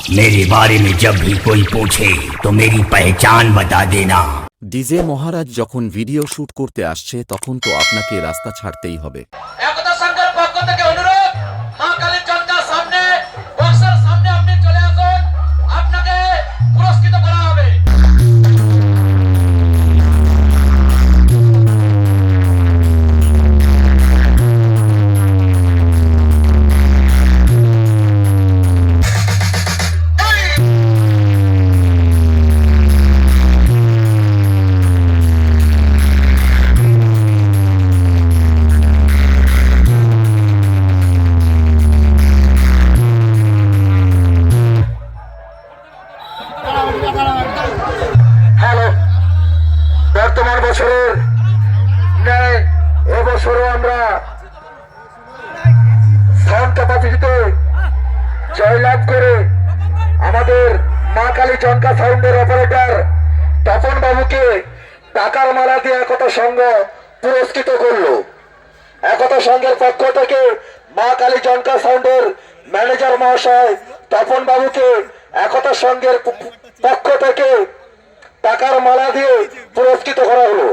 मेरे बारे में जब भी कोई पूछे तो मेरी पहचान बता देना ডিজে মহারাজ যখন ভিডিও শুট করতে আসছে তখন তো আপনাকে রাস্তা ছাড়তেই হবে একতা সংঘের পক্ষ থেকে অনুরোধ মা কালীর হ্যালো। বর্তমান বছরের ন্যায় এবছরও আমরা ক্যাপাসিটিতে জয়লাভ করে আমাদের মা কালী জনকা সাউন্ডের অপারেটর তপন বাবুকে টাকার মালা দিয়ে একতা সংঘ পুরস্কৃত করল। একতা সংঘের পক্ষ থেকে মা কালী জনকা সাউন্ডের ম্যানেজার মহাশয় তপন বাবুকে একতা সংঘের পক্ষ থেকে টাকার মালা দিয়ে পুরস্কৃত করা হলো।